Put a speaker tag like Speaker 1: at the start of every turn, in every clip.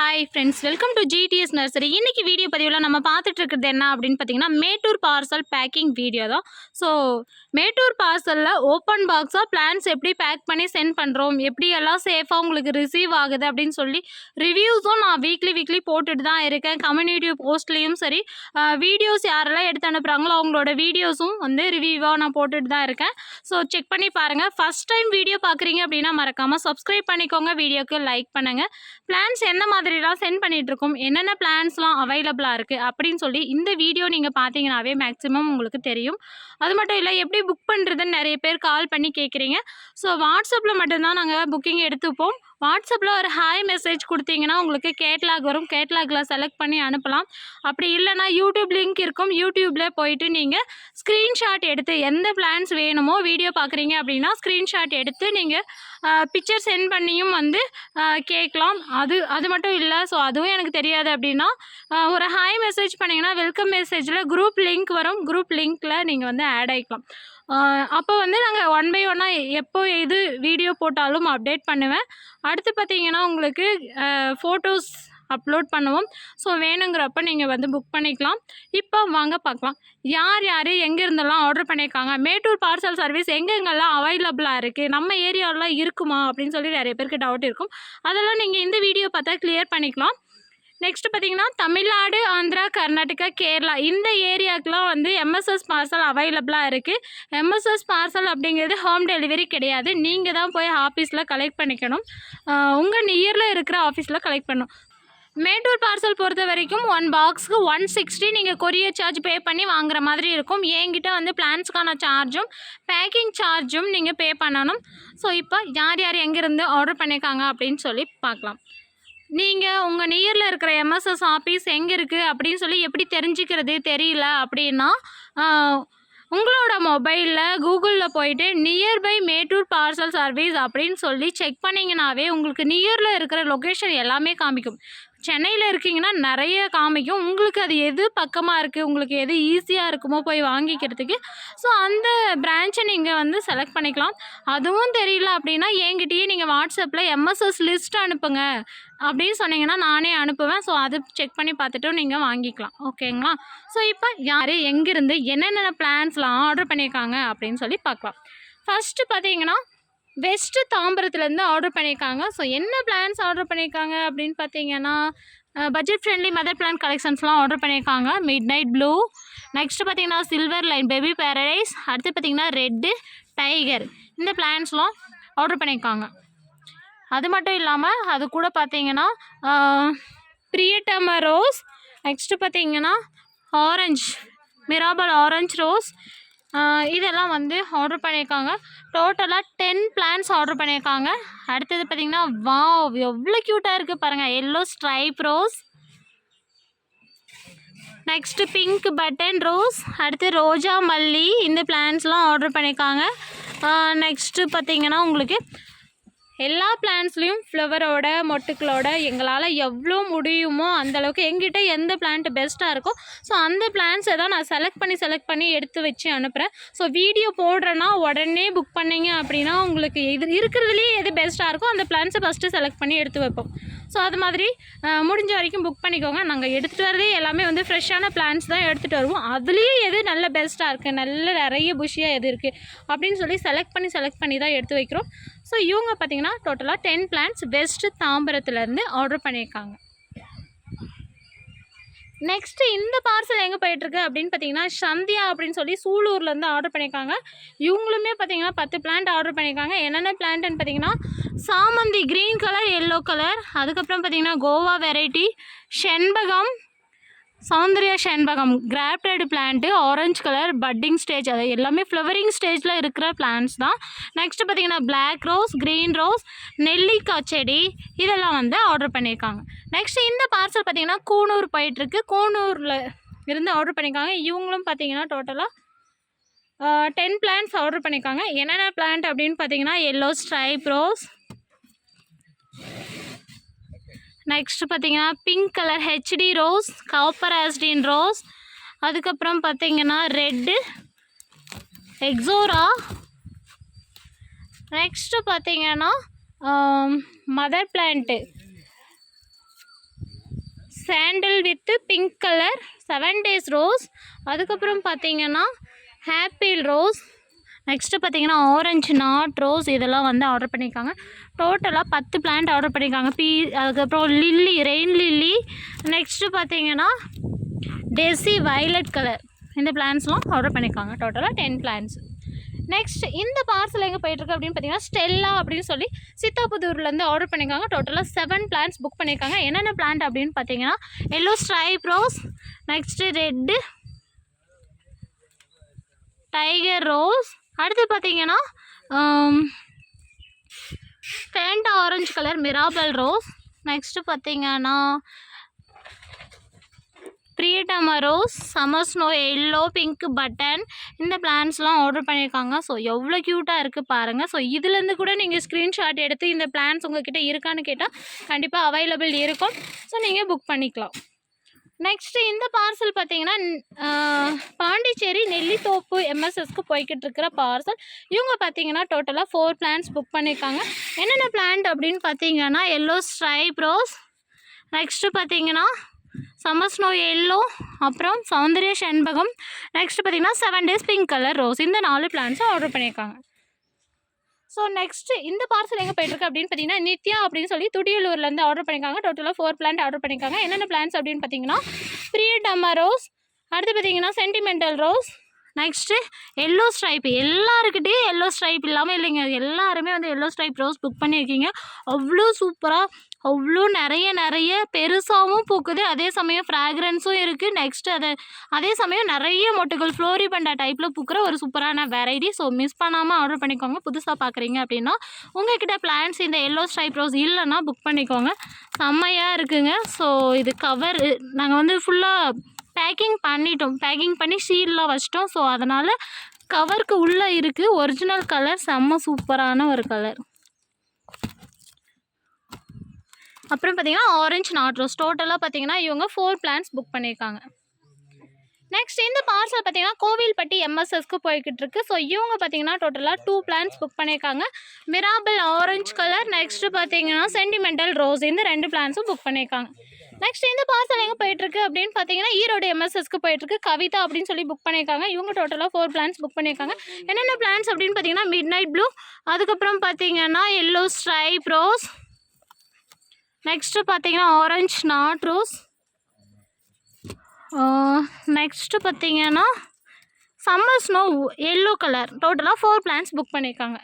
Speaker 1: Hi friends welcome to GDS nursery இன்னைக்கு video பதிவில் நம்ம பார்த்துட்டு இருக்கிறது என்ன அப்படின்னு பார்த்தீங்கன்னா மேட்டூர் பார்சல் பேக்கிங் வீடியோ தான். ஸோ மேட்டூர் பார்சலில் ஓப்பன் பாக்ஸாக பிளான்ஸ் எப்படி பேக் பண்ணி சென்ட் பண்ணுறோம் எப்படி எல்லாம் சேஃபாக உங்களுக்கு ரிசீவ் ஆகுது அப்படின்னு சொல்லி ரிவ்யூஸும் நான் வீக்லி வீக்லி போட்டுட்டு தான் இருக்கேன். கம்யூனிட்டி போஸ்ட்லேயும் சரி வீடியோஸ் யாரெல்லாம் எடுத்து அனுப்புகிறாங்களோ அவங்களோட வீடியோஸும் வந்து ரிவ்யூவாக நான் போட்டுட்டு தான் இருக்கேன். ஸோ செக் பண்ணி பாருங்கள் ஃபஸ்ட் டைம் வீடியோ பார்க்குறீங்க அப்படின்னா மறக்காமல் சப்ஸ்கிரைப் பண்ணிக்கோங்க. வீடியோக்கு லைக் பண்ணுங்கள் பிளான்ஸ் எந்த மாதிரிலாம் சென்ட் பண்ணிட்டு இருக்கோம் என்னென்ன பிளான்ஸ்லாம் அவைலபிளாக இருக்குது அப்படின்னு சொல்லி இந்த வீடியோ நீங்கள் பார்த்தீங்கன்னாவே மேக்ஸிமம் உங்களுக்கு தெரியும். அது மட்டும் இல்லை எப்படி புக் பண்ணுறதுன்னு நிறைய பேர் கால் பண்ணி கேட்குறீங்க ஸோ வாட்ஸ்அப்பில் மட்டும்தான் நாங்கள் புக்கிங் எடுத்துப்போம். வாட்ஸ்அப்பில் ஒரு ஹாய் மெசேஜ் கொடுத்தீங்கன்னா உங்களுக்கு கேட்லாக் வரும். கேட்லாகில் செலக்ட் பண்ணி அனுப்பலாம். அப்படி இல்லைனா யூடியூப் லிங்க் இருக்கும். யூடியூப்பில் போயிட்டு நீங்கள் ஸ்க்ரீன்ஷாட் எடுத்து எந்த பிளான்ஸ் வேணுமோ வீடியோ பார்க்குறீங்க அப்படின்னா ஸ்க்ரீன்ஷாட் எடுத்து நீங்கள் பிக்சர் சென்ட் பண்ணியும் வந்து கேட்கலாம். அது அது மட்டும் இல்லை. ஸோ அதுவும் எனக்கு தெரியாது அப்படின்னா ஒரு ஹாய் மெசேஜ் பண்ணிங்கன்னா வெல்கம் மெசேஜில் குரூப் லிங்க் வரும். குரூப் லிங்க்கில் நீங்கள் வந்து ஆட் ஆகிக்கலாம் அப்போ வந்து நாங்கள் ஒன் பை ஒன்னாக எப்போ எது வீடியோ போட்டாலும் அப்டேட் பண்ணுவேன். அடுத்து பார்த்தீங்கன்னா உங்களுக்கு ஃபோட்டோஸ் அப்லோட் பண்ணுவோம். ஸோ வேணுங்கிறப்ப நீங்கள் வந்து புக் பண்ணிக்கலாம். இப்போ வாங்க பார்க்கலாம். யார் யார் எங்கேருந்தெல்லாம் ஆர்டர் பண்ணியிருக்காங்க? மேட்டூர் பார்சல் சர்வீஸ் எங்கெங்கெல்லாம் அவைலபிளாக இருக்குது நம்ம ஏரியாவில் இருக்குமா? அப்படின்னு சொல்லி நிறைய பேருக்கு டவுட் இருக்கும். அதெல்லாம் நீங்கள் இந்த வீடியோ பார்த்தா கிளியர் பண்ணிக்கலாம். நெக்ஸ்ட் பார்த்தீங்கன்னா தமிழ்நாடு ஆந்திரா கர்நாடகா கேரளா இந்த ஏரியாக்கெலாம் வந்து எம்எஸ்எஸ் பார்சல் அவைலபிளாக இருக்குது எம்எஸ்எஸ் பார்சல் அப்படிங்கிறது ஹோம் டெலிவரி கிடையாது. நீங்கள் தான் போய் ஆஃபீஸில் கலெக்ட் பண்ணிக்கணும். உங்கள் நியரில் இருக்கிற ஆஃபீஸில் கலெக்ட் பண்ணணும். மேட்டூர் பார்சல் பொறுத்த வரைக்கும் ஒன் பாக்ஸுக்கு ஒன் சிக்ஸ்டி நீங்கள் கொரியர் சார்ஜ் பே பண்ணி வாங்குற மாதிரி இருக்கும். என்கிட்ட வந்து பிளான்ஸ்க்கான சார்ஜும் பேக்கிங் சார்ஜும் நீங்கள் பே பண்ணணும். ஸோ இப்போ யார் யார் எங்கேருந்து ஆர்டர் பண்ணியிருக்காங்க அப்படின்னு சொல்லி பார்க்கலாம். நீங்கள் உங்கள் நியரில் இருக்கிற எம்எஸ்எஸ் ஆஃபீஸ் எங்கே இருக்குது அப்படின்னு சொல்லி எப்படி தெரிஞ்சுக்கிறது தெரியல அப்படின்னா உங்களோட மொபைலில் கூகுளில் போயிட்டு நியர்பை மேட்டூர் பார்சல் சர்வீஸ் அப்படின்னு சொல்லி செக் பண்ணிங்கனாவே உங்களுக்கு நியரில் இருக்கிற லொக்கேஷன் எல்லாமே காமிக்கும். சென்னையில் இருக்கீங்கன்னா நிறைய காமிக்கும். உங்களுக்கு அது எது பக்கமாக இருக்குது உங்களுக்கு எது ஈஸியாக இருக்குமோ போய் வாங்கிக்கிறதுக்கு. ஸோ அந்த பிரான்ச்சை நீங்கள் வந்து செலக்ட் பண்ணிக்கலாம். அதுவும் தெரியல அப்படின்னா என்கிட்டயே நீங்கள் வாட்ஸ்அப்பில் எம்எஸ்எஸ் லிஸ்ட் அனுப்புங்க. அப்படின்னு சொன்னீங்கன்னா நானே அனுப்புவேன். ஸோ அது செக் பண்ணி பார்த்துட்டும் நீங்கள் வாங்கிக்கலாம். ஓகேங்களா ஸோ இப்போ யார் எங்கேருந்து என்னென்ன பிளான்ஸ்லாம் ஆர்டர் பண்ணியிருக்காங்க அப்படின்னு சொல்லி பார்க்கலாம். ஃபஸ்ட்டு பார்த்தீங்கன்னா வெஸ்ட்டு தாம்பரத்துலேருந்து ஆர்டர் பண்ணியிருக்காங்க. ஸோ என்ன பிளான்ஸ் ஆர்டர் பண்ணியிருக்காங்க அப்படின்னு பார்த்தீங்கன்னா பட்ஜெட் ஃப்ரெண்ட்லி மதர் பிளான் கலெக்ஷன்ஸ்லாம் ஆர்டர் பண்ணியிருக்காங்க. மிட் நைட் ப்ளூ நெக்ஸ்ட்டு பார்த்தீங்கன்னா சில்வர் லைன் பேபி பேரடைஸ் அடுத்து பார்த்தீங்கன்னா ரெட்டு டைகர் இந்த பிளான்ஸ்லாம் ஆர்டர் பண்ணியிருக்காங்க. அது மட்டும் இல்லாமல் அது கூட பார்த்தீங்கன்னா பிரியட்டம ரோஸ் நெக்ஸ்ட்டு பார்த்தீங்கன்னா ஆரஞ்ச் மிராபல் ஆரஞ்ச் ரோஸ் இதெல்லாம் வந்து ஆர்டர் பண்ணியிருக்காங்க டோட்டலாக டென் பிளான்ஸ் ஆர்டர் பண்ணியிருக்காங்க அடுத்தது பார்த்தீங்கன்னா வாவ் எவ்வளோ க்யூட்டாக இருக்குது பாருங்கள் yellow stripe rose next pink button rose அடுத்து ரோஜா மல்லி இந்த பிளான்ஸ்லாம் ஆர்டர் பண்ணியிருக்காங்க நெக்ஸ்ட்டு பார்த்தீங்கன்னா உங்களுக்கு எல்லா பிளான்ஸ்லேயும் ஃப்ளவரோட மொட்டுக்களோட எங்களால் எவ்வளோ முடியுமோ அந்தளவுக்கு எங்கிட்ட எந்த பிளான்ட் பெஸ்ட்டாக இருக்கோ ஸோ அந்த பிளான்ஸை தான் நான் செலக்ட் பண்ணி செலக்ட் பண்ணி எடுத்து வச்சு அனுப்புகிறேன் ஸோ வீடியோ போடுறேன்னா உடனே புக் பண்ணிங்க அப்படின்னா உங்களுக்கு இது இருக்கிறதுலேயே எது பெஸ்ட்டாக இருக்கோ அந்த பிளான்ஸை ஃபஸ்ட்டு செலக்ட் பண்ணி எடுத்து வைப்போம். ஸோ அது மாதிரி முடிஞ்ச வரைக்கும் புக் பண்ணிக்கோங்க. நாங்கள் எடுத்துகிட்டு வரதே எல்லாமே வந்து ஃப்ரெஷ்ஷான பிளான்ஸ் தான் எடுத்துகிட்டு வருவோம். அதுலேயும் எது நல்ல பெஸ்ட்டாக இருக்குது நல்ல நிறைய புஷியாக எது இருக்குது அப்படின்னு சொல்லி செலக்ட் பண்ணி செலக்ட் பண்ணி தான் எடுத்து வைக்கிறோம். ஸோ இவங்க பார்த்தீங்கன்னா டோட்டலாக டென் பிளான்ஸ் வெஸ்ட்டு தாம்பரத்துலேருந்து ஆர்டர் பண்ணியிருக்காங்க. நெக்ஸ்ட்டு இந்த பார்சல் எங்கே போயிட்டுருக்கு அப்படின்னு பார்த்தீங்கன்னா சந்தியா அப்படின்னு சொல்லி சூலூர்லேருந்து ஆர்டர் பண்ணியிருக்காங்க. இவங்களுமே பார்த்தீங்கன்னா பத்து பிளான்ட் ஆர்டர் பண்ணியிருக்காங்க. என்னென்ன பிளான்ட்னு பார்த்தீங்கன்னா சாமந்தி க்ரீன் கலர் எல்லோ கலர் அதுக்கப்புறம் பார்த்தீங்கன்னா கோவா வெரைட்டி செண்பகம் சௌந்தர்யா செண்பகம் grafted plant orange colour budding stage அது எல்லாமே ஃப்ளவரிங் ஸ்டேஜில் இருக்கிற பிளான்ஸ் தான். நெக்ஸ்ட்டு பார்த்தீங்கன்னா பிளாக் ரோஸ் க்ரீன் ரோஸ் நெல்லிக்காய் செடி. இதெல்லாம் வந்து ஆர்டர் பண்ணியிருக்காங்க. நெக்ஸ்ட் இந்த பார்சல் பார்த்தீங்கன்னா கூனூர் போயிட்டுருக்கு. கூனூரில் இருந்து ஆர்டர் பண்ணியிருக்காங்க. இவங்களும் பார்த்தீங்கன்னா டோட்டலாக டென் பிளான்ஸ் ஆர்டர் பண்ணியிருக்காங்க. என்னென்ன பிளான்ட் அப்படின்னு பார்த்தீங்கன்னா எல்லோ ஸ்ட்ரைப் ரோஸ் நெக்ஸ்ட் பார்த்தீங்கன்னா pink colour HT rose copper Austin rose அதுக்கப்புறம் பார்த்தீங்கன்னா ரெட்டு எக்ஸோரா நெக்ஸ்ட்டு பார்த்தீங்கன்னா mother plant sandal with pink colour seven days rose அதுக்கப்புறம் பார்த்தீங்கன்னா ஹாப்பிள் ரோஸ் நெக்ஸ்ட்டு பார்த்தீங்கன்னா ஆரஞ்சு நாட் ரோஸ் இதெல்லாம் வந்து ஆர்டர் பண்ணியிருக்காங்க. டோட்டலாக பத்து பிளான்ட் ஆர்டர் பண்ணியிருக்காங்க பீ அதுக்கப்புறம் லில்லி ரெயின் லில்லி நெக்ஸ்ட்டு பார்த்தீங்கன்னா டெசி வயலட் கலர் இந்த பிளான்ஸ்லாம் ஆர்டர் பண்ணியிருக்காங்க டோட்டலாக டென் பிளான்ஸ் நெக்ஸ்ட் இந்த பார்சல் எங்கே போயிட்டுருக்கு அப்படின்னு பார்த்தீங்கன்னா ஸ்டெல்லா அப்படின்னு சொல்லி சித்தாபுதூர்லேருந்து ஆர்டர் பண்ணியிருக்காங்க டோட்டலாக செவன் பிளான்ஸ் புக் பண்ணியிருக்காங்க என்னென்ன பிளான்ட் அப்படின்னு பார்த்தீங்கன்னா yellow stripe rose next red tiger rose அடுத்து பார்த்தீங்கன்னா um, Fanta orange colour Mirabel rose next பார்த்தீங்கன்னா Priyatama rose summer snow yellow pink button இந்த பிளான்ஸ்லாம் ஆர்டர் பண்ணியிருக்காங்க. ஸோ எவ்வளோ க்யூட்டாக இருக்குது பாருங்கள் ஸோ இதுலேருந்து கூட நீங்கள் ஸ்க்ரீன்ஷாட் எடுத்து இந்த பிளான்ஸ் உங்ககிட்ட இருக்கான்னு கேட்டால் கண்டிப்பாக அவைலபிள் இருக்கும். ஸோ நீங்கள் புக் பண்ணிக்கலாம். நெக்ஸ்ட்டு இந்த பார்சல் பார்த்தீங்கன்னா பாண்டிச்சேரி நெல்லித்தோப்பு எம்எஸ்எஸ்க்கு போய்கிட்டு இருக்கிற பார்சல் இவங்க பார்த்தீங்கன்னா டோட்டலாக ஃபோர் பிளான்ஸ் புக் பண்ணியிருக்காங்க என்னென்ன பிளான்ட் அப்படின்னு பார்த்தீங்கன்னா எல்லோ ஸ்ட்ரைப் ரோஸ் நெக்ஸ்ட்டு பார்த்தீங்கன்னா சம்மர் ஸ்னோ எல்லோ அப்புறம் சௌந்தர்ய செண்பகம். நெக்ஸ்ட் பார்த்தீங்கன்னா seven days pink colour rose இந்த நாலு பிளான்ஸும் ஆர்டர் பண்ணியிருக்காங்க ஸோ நெக்ஸ்ட் இந்த பார்சல் எங்கே போயிட்டுருக்கு அப்படின்னு பார்த்தீங்கன்னா நித்யா அப்படின்னு சொல்லி துடியலூர்லேருந்து ஆர்டர் பண்ணியிருக்காங்க. டோட்டலாக ஃபோர் பிளான்ட் ஆர்டர் பண்ணியிருக்காங்க. என்னென்ன பிளான்ஸ் அப்படின்னு பார்த்தீங்கன்னா பிரியடம்மா ரோஸ் அடுத்து பார்த்தீங்கன்னா sentimental rose next yellow stripe எல்லாருக்கிட்டேயும் yellow stripe இல்லாமல் இல்லைங்க. எல்லாருமே வந்து எல்லோ ஸ்ட்ரைப் ரோஸ் புக் பண்ணியிருக்கீங்க. அவ்வளோ சூப்பராக அவ்வளோ நிறைய நிறைய பெருசாகவும் பூக்குது. அதே சமயம் ஃப்ராக்ரன்ஸும் இருக்குது நெக்ஸ்ட் அதை அதே சமயம் நிறைய மொட்டுகள் ஃப்ளோரிபண்டா டைப்பில் பூக்கிற ஒரு சூப்பரான வெரைட்டி ஸோ மிஸ் பண்ணாமல் ஆர்டர் பண்ணிக்கோங்க. புதுசாக பார்க்குறீங்க அப்படின்னா உங்ககிட்ட பிளான்ஸ் இந்த எல்லோ ஸ்ட்ரைப் ரோஸ் இல்லைன்னா புக் பண்ணிக்கோங்க. செம்மையாக இருக்குங்க. ஸோ இது கவர் நாங்கள் வந்து ஃபுல்லாக பேக்கிங் பண்ணிட்டோம். பேக்கிங் பண்ணி ஷீல்லாம் வச்சிட்டோம். ஸோ அதனால் கவருக்கு உள்ளே இருக்குது ஒரிஜினல் கலர் செம்ம சூப்பரான ஒரு கலர் அப்புறம் பார்த்தீங்கன்னா ஆரஞ்சு நாட் ரோஸ் டோட்டலாக பார்த்தீங்கன்னா இவங்க ஃபோர் பிளான்ஸ் புக் பண்ணியிருக்காங்க நெக்ஸ்ட் இந்த பார்சல் பார்த்தீங்கன்னா கோவில்பட்டி எம்எஸ்எஸ்க்கு போய்கிட்டு இருக்கு. ஸோ இவங்க பார்த்தீங்கன்னா டோட்டலாக டூ பிளான்ஸ் புக் பண்ணியிருக்காங்க மிராபிள் ஆரஞ்சு கலர் நெக்ஸ்ட் பார்த்தீங்கன்னா சென்டிமெண்டல் ரோஸ் இந்த ரெண்டு பிளான்ஸும் புக் பண்ணியிருக்காங்க நெக்ஸ்ட் இந்த பார்சல் எங்கே போயிட்டுருக்கு அப்படின்னு பார்த்தீங்கன்னா ஈரோடு எம்எஸ்எஸ்க்கு போயிட்டுருக்கு கவிதா அப்படின்னு சொல்லி புக் பண்ணியிருக்காங்க இவங்க டோட்டலாக ஃபோர் பிளான்ஸ் புக் பண்ணியிருக்காங்க என்னென்ன பிளான்ஸ் அப்படின்னு பார்த்தீங்கன்னா மிட் நைட் ப்ளூ அதுக்கப்புறம் பார்த்தீங்கன்னா எல்லோ ஸ்ட்ரைப் ரோஸ் நெக்ஸ்ட்டு பார்த்தீங்கன்னா ஆரஞ்ச் நாட் ரோஸ் நெக்ஸ்ட்டு பார்த்தீங்கன்னா சம்மர் ஸ்னோ எல்லோ கலர் டோட்டலாக ஃபோர் பிளான்ஸ் புக் பண்ணியிருக்காங்க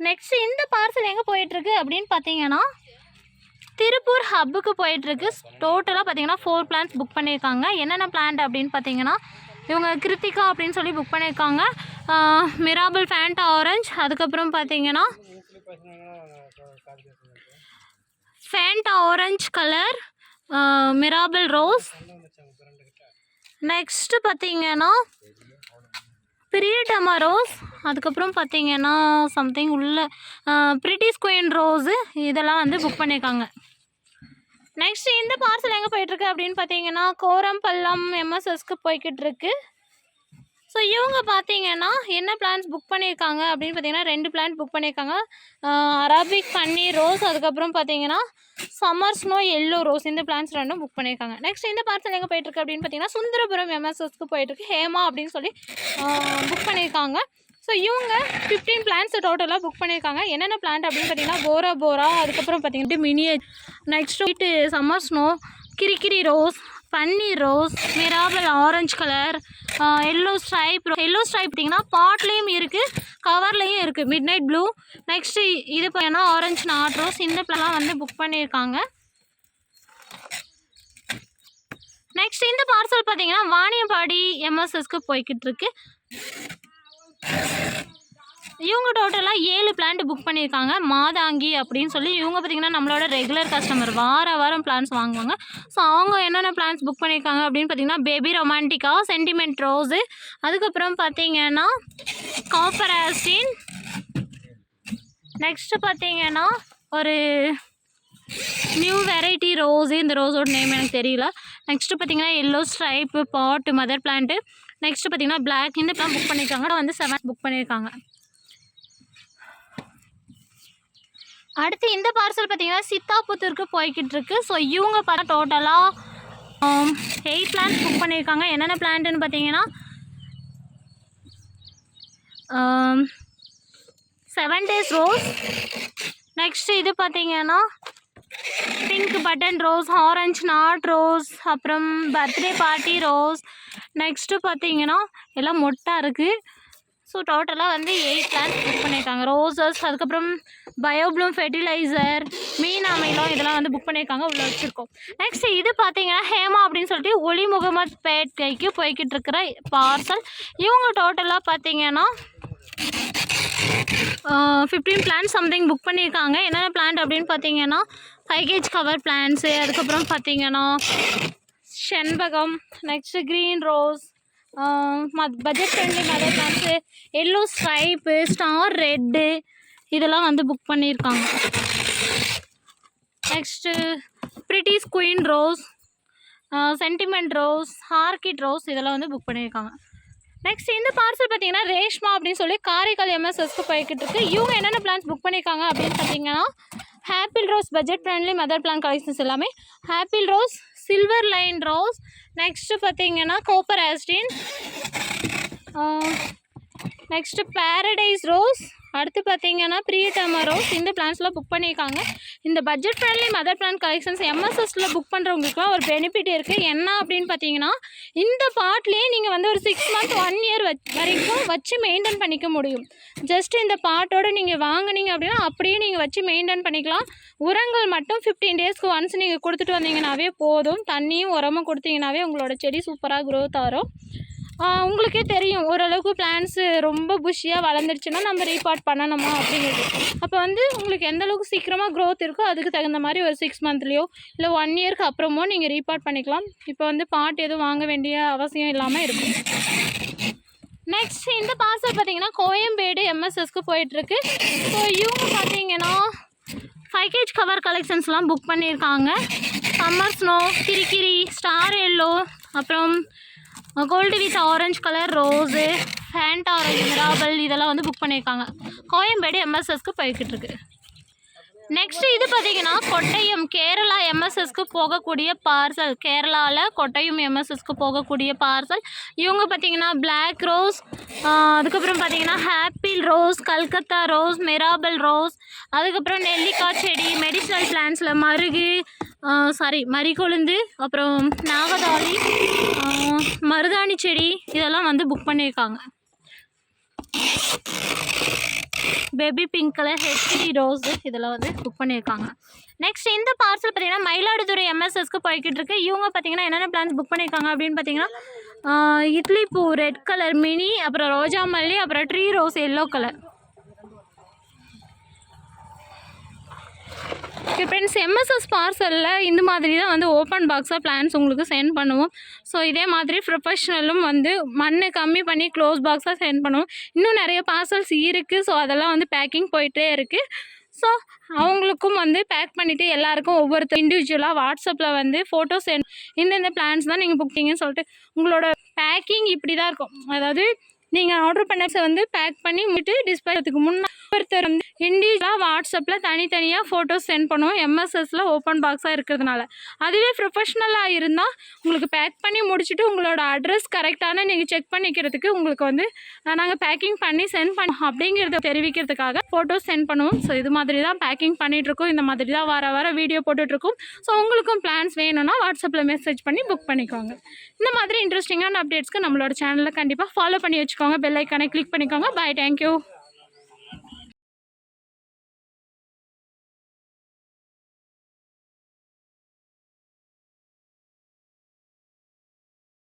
Speaker 1: நெக்ஸ்ட் இந்த பார்சல் எங்கே போயிட்டுருக்கு அப்படின்னு பார்த்தீங்கன்னா திருப்பூர் ஹப்புக்கு போயிட்டுருக்கு. டோட்டலாக பார்த்தீங்கன்னா ஃபோர் பிளான்ஸ் புக் பண்ணியிருக்காங்க என்னென்ன பிளான்ட் அப்படின்னு பார்த்தீங்கன்னா இவங்க கிருத்திகா அப்படின்னு சொல்லி புக் பண்ணியிருக்காங்க மிராபிள் ஃபேண்டா ஆரஞ்ச் அதுக்கப்புறம் பார்த்தீங்கன்னா Fanta orange colour Mirabel rose next பார்த்தீங்கன்னா பிரியடமா ரோஸ் அதுக்கப்புறம் பார்த்தீங்கன்னா சம்திங் உள்ள பிரிட்டிஷ் குயின் ரோஸு இதெல்லாம் வந்து புக் பண்ணியிருக்காங்க. நெக்ஸ்ட் இந்த பார்சல் எங்கே போயிட்டுருக்கு அப்படின்னு பார்த்தீங்கன்னா கோரம்பள்ளம் எம்எஸ்எஸ்க்கு போய்கிட்டு இருக்கு ஸோ இவங்க பார்த்தீங்கன்னா என்ன பிளான்ஸ் புக் பண்ணியிருக்காங்க அப்படின்னு பார்த்தீங்கன்னா ரெண்டு பிளான் புக் பண்ணியிருக்காங்க அரபிக் பன்னீர் ரோஸ் அதுக்கப்புறம் பார்த்தீங்கன்னா சம்மர் ஸ்னோ எல்லோ ரோஸ் இந்த பிளான்ஸ் ரெண்டும் புக் பண்ணியிருக்காங்க நெக்ஸ்ட் இந்த பார்சல் எங்கே போயிட்டுருக்கு அப்படின்னு பார்த்தீங்கன்னா சுந்தரபுரம் எம்எஸ்எஸ்க்கு போயிட்டுருக்கு. ஹேமா அப்படின்னு சொல்லி புக் பண்ணியிருக்காங்க ஸோ இவங்க ஃபிஃப்டீன் பிளான்ஸ் டோட்டலாக புக் பண்ணியிருக்காங்க என்னென்ன பிளான்ட் அப்படின்னு பார்த்தீங்கன்னா போரா போரா அதுக்கப்புறம் பார்த்தீங்கன்னா மினியே நெக்ஸ்ட் வீட்டு சம்மர் ஸ்னோ கிரிக்கிரி ரோஸ் பன்னீர் rose Mirabel orange colour yellow stripe yellow stripe பார்த்தீங்கன்னா பாட்லேயும் இருக்குது கவர்லேயும் இருக்குது மிட் நைட் ப்ளூ நெக்ஸ்ட்டு இது பார்த்தீங்கன்னா ஆரஞ்சு நாட் ரோஸ் இந்த பிளெல்லாம் வந்து புக் பண்ணியிருக்காங்க நெக்ஸ்ட் இந்த பார்சல் பார்த்தீங்கன்னா வாணியம்பாடி எம்எஸ்எஸ்க்கு போய்கிட்டு இருக்கு. இவங்க டோட்டலாக ஏழு பிளான்ட் புக் பண்ணியிருக்காங்க. மாதாங்கி அப்படின்னு சொல்லி இவங்க பார்த்தீங்கன்னா நம்மளோட ரெகுலர் கஸ்டமர் வார வாரம் பிளான்ஸ் வாங்குவாங்க. ஸோ அவங்க என்னென்ன பிளான்ஸ் புக் பண்ணியிருக்காங்க அப்படின்னு பார்த்தீங்கன்னா பேபி ரொமான்டிக்கா சென்டிமெண்ட் ரோஸு அதுக்கப்புறம் பார்த்தீங்கன்னா காப்பர் ஆஸ்டின் நெக்ஸ்ட்டு பார்த்தீங்கன்னா ஒரு நியூ வெரைட்டி ரோஸு இந்த ரோஸோட நேம் எனக்கு தெரியல. நெக்ஸ்ட்டு பார்த்தீங்கன்னா yellow stripe pot mother plant next பார்த்தீங்கன்னா பிளாக் இந்த பிளான் புக் பண்ணியிருக்காங்க. வந்து செவன் புக் பண்ணியிருக்காங்க. அடுத்து இந்த பார்சல் பார்த்தீங்கன்னா சித்தாபுத்தூருக்கு போய்கிட்டு இருக்கு ஸோ இவங்க பார்த்தா டோட்டலாக எயிட் பிளான்ஸ் புக் பண்ணியிருக்காங்க. என்னென்ன பிளான்ட்டுன்னு பார்த்தீங்கன்னா செவன் டேஸ் ரோஸ் நெக்ஸ்ட் இது பார்த்தீங்கன்னா pink button rose orange not rose அப்புறம் பர்த்டே பார்ட்டி ரோஸ் நெக்ஸ்ட்டு பார்த்தீங்கன்னா எல்லாம் மொட்டாக இருக்குது ஸோ டோட்டலாக வந்து எயிட் பிளான்ஸ் புக் பண்ணியிருக்காங்க. ரோசஸ் அதுக்கப்புறம் பயோப்ளூம் ஃபெர்டிலைசர் மீன் அமைலம் இதெல்லாம் வந்து புக் பண்ணியிருக்காங்க. உள்ள வச்சுருக்கோம். நெக்ஸ்ட் இது பார்த்தீங்கன்னா ஹேமா அப்படின்னு சொல்லிட்டு ஒளி முகமது பேட்டைக்கு போய்கிட்டு இருக்கிற பார்சல் இவங்க டோட்டலாக பார்த்தீங்கன்னா ஃபிஃப்டீன் பிளான்ஸ் சம்திங் புக் பண்ணியிருக்காங்க. என்னென்ன பிளான்ட் அப்படின்னு பார்த்தீங்கன்னா ஃபைவ் கேஜ் கவர் பிளான்ஸு அதுக்கப்புறம் பார்த்தீங்கன்னா செண்பகம் next green rose budget friendly mother plants yellow stripe star red இதெல்லாம் வந்து புக் பண்ணியிருக்காங்க next British queen rose sentiment rose orchid rose இதெல்லாம் வந்து புக் பண்ணியிருக்காங்க நெக்ஸ்ட் இந்த பார்சல் பார்த்தீங்கன்னா ரேஷ்மா அப்படின்னு சொல்லி காரைக்கால் எம்எஸ்எஸ்க்கு போய்கிட்டு இருக்கு. இவங்க என்னென்ன பிளான்ஸ் புக் பண்ணியிருக்காங்க அப்படின்னு பார்த்தீங்கன்னா ஹாப்பிள் rose budget friendly mother plant collections எல்லாமே. ஹாப்பிள் rose silver line rose next பார்த்தீங்கன்னா copper Austin next paradise rose அடுத்து பார்த்தீங்கன்னா பிரியட்டமா ரோஸ் இந்த பிளான்ஸ்லாம் புக் பண்ணியிருக்காங்க. இந்த budget friendly mother plant collections எம்எஸ்எஸில் book பண்ணுறவங்களுக்குலாம் ஒரு பெனிஃபிட் இருக்குது என்ன அப்படின்னு பார்த்தீங்கன்னா இந்த பாட்லேயே நீங்கள் வந்து ஒரு சிக்ஸ் மந்த் ஒன் இயர் வரைக்கும் வச்சு மெயின்டைன் பண்ணிக்க முடியும். ஜஸ்ட் இந்த பாட்டோடு நீங்கள் வாங்குனீங்க அப்படின்னா அப்படியே நீங்கள் வச்சு மெயின்டைன் பண்ணிக்கலாம். உரங்கள் மட்டும் ஃபிஃப்டீன் டேஸ்க்கு ஒன்ஸ் நீங்கள் கொடுத்துட்டு வந்தீங்கன்னாவே போதும். தண்ணியும் உரமும் கொடுத்தீங்கன்னாவே உங்களோட செடி சூப்பராக க்ரோத் ஆகும் உங்களுக்கே தெரியும். ஓரளவுக்கு பிளான்ஸு ரொம்ப புஷியாக வளர்ந்துருச்சுன்னா நம்ம ரீபார்ட் பண்ணணுமா அப்படிங்கிறது. அப்போ வந்து உங்களுக்கு எந்த அளவுக்கு சீக்கிரமாக க்ரோத் இருக்கோ அதுக்கு தகுந்த மாதிரி ஒரு சிக்ஸ் மந்த்லேயோ இல்லை ஒன் இயர்க்கு அப்புறமோ நீங்கள் ரீபார்ட் பண்ணிக்கலாம். இப்போ வந்து பாட் எதுவும் வாங்க வேண்டிய அவசியம் இல்லாமல் இருக்கும். நெக்ஸ்ட் இந்த பார்சல் பார்த்தீங்கன்னா கோயம்பேடு எம்எஸ்எஸ்க்கு போயிட்டுருக்கு. ஸோ இவங்க பார்த்தீங்கன்னா ஃபைவ் கேஜ் கவர் கலெக்ஷன்ஸ்லாம் புக் பண்ணியிருக்காங்க. சம்மர் ஸ்னோ கிரிக்கிரி ஸ்டார் எல்லோ அப்புறம் gold with orange colour rose pant orange Mirabel இதெல்லாம் வந்து புக் பண்ணியிருக்காங்க. கோயம்பேடு எம்எஸ்எஸ்க்கு போய்கிட்டு இருக்கு. நெக்ஸ்ட் இது பார்த்தீங்கன்னா கொட்டையம் கேரளா எம்எஸ்எஸ்க்கு போகக்கூடிய பார்சல் கேரளாவில் கொட்டையம் எம்எஸ்எஸ்க்கு போகக்கூடிய பார்சல் இவங்க பார்த்தீங்கன்னா பிளாக் ரோஸ் அதுக்கப்புறம் பார்த்தீங்கன்னா ஹாப்பிள் rose Calcutta rose Mirabel rose அதுக்கப்புறம் நெல்லிக்காய் செடி மெடிசனல் பிளான்ஸில் மருகு சாரி மரிகொழுந்து அப்புறம் நாகதாளி மருதாணி செடி இதெல்லாம் வந்து புக் பண்ணியிருக்காங்க baby pink colour HD rose இதெல்லாம் வந்து புக் பண்ணியிருக்காங்க. நெக்ஸ்ட் இந்த பார்சல் பார்த்தீங்கன்னா மயிலாடுதுறை எம்எஸ்எஸ்க்கு போய்கிட்டு இருக்கு. இவங்க பார்த்தீங்கன்னா என்னென்ன பிளான்ஸ் புக் பண்ணியிருக்காங்க அப்படின்னு பார்த்தீங்கன்னா இட்லி பூ ரெட் கலர் மினி அப்புறம் ரோஜா மல்லி அப்புறம் tree rose yellow colour friends MSS பார்சலில் இந்த மாதிரி தான் வந்து ஓப்பன் பாக்ஸாக பிளான்ஸ் உங்களுக்கு சென்ட் பண்ணுவோம். ஸோ இதே மாதிரி ப்ரொஃபஷ்னலும் வந்து மண் கம்மி பண்ணி க்ளோஸ் பாக்ஸாக சென்ட் பண்ணுவோம். இன்னும் நிறைய பார்சல்ஸ் இருக்குது ஸோ அதெல்லாம் வந்து பேக்கிங் போயிட்டே இருக்குது ஸோ அவங்களுக்கும் வந்து பேக் பண்ணிவிட்டு எல்லாருக்கும் ஒவ்வொருத்தர் இண்டிவிஜுவலாக வாட்ஸ்அப்பில் வந்து ஃபோட்டோ சென்ட் இந்தந்த பிளான்ஸ் தான் நீங்கள் புக்கிங்கன்னு சொல்லிட்டு உங்களோட பேக்கிங் இப்படி தான் இருக்கும். அதாவது நீங்கள் ஆர்டர் பண்ண வந்து பேக் பண்ணி முடிட்டு டிஸ்பேச்சுக்கு முன்னே ஒருத்தர் வந்து இண்டிவிஜுவலாக வாட்ஸ்அப்பில் தனித்தனியாக ஃபோட்டோஸ் சென்ட் பண்ணுவோம். எம்எஸ்எஸில் ஓப்பன் பாக்ஸாக இருக்கிறதுனால. அதுவே ப்ரொஃபஷ்னலாக இருந்தால் உங்களுக்கு பேக் பண்ணி முடிச்சுட்டு உங்களோட அட்ரஸ் கரெக்டான நீங்கள் செக் பண்ணிக்கிறதுக்கு உங்களுக்கு வந்து நாங்கள் பேக்கிங் பண்ணி சென்ட் பண்ணோம் அப்படிங்கிறத தெரிவிக்கிறதுக்காக ஃபோட்டோஸ் சென்ட் பண்ணுவோம். ஸோ இது மாதிரி தான் பேக்கிங் பண்ணிகிட்ருக்கோம் இந்த மாதிரி தான் வர வர வீடியோ போட்டுட்ருக்கோம் ஸோ உங்களுக்கும் பிளான்ஸ் வேணும்னா வாட்ஸ்அப்பில் மெசேஜ் பண்ணி புக் பண்ணிக்கோங்க. இந்த மாதிரி இன்ட்ரெஸ்டிங்கான அப்டேட்ஸ்க்கு நம்மளோட சேனலில் கண்டிப்பாக ஃபாலோ பண்ணி வச்சுக்கோங்க. பெல் ஐக்கானை கிளிக் பண்ணிக்கோங்க. Bye thank you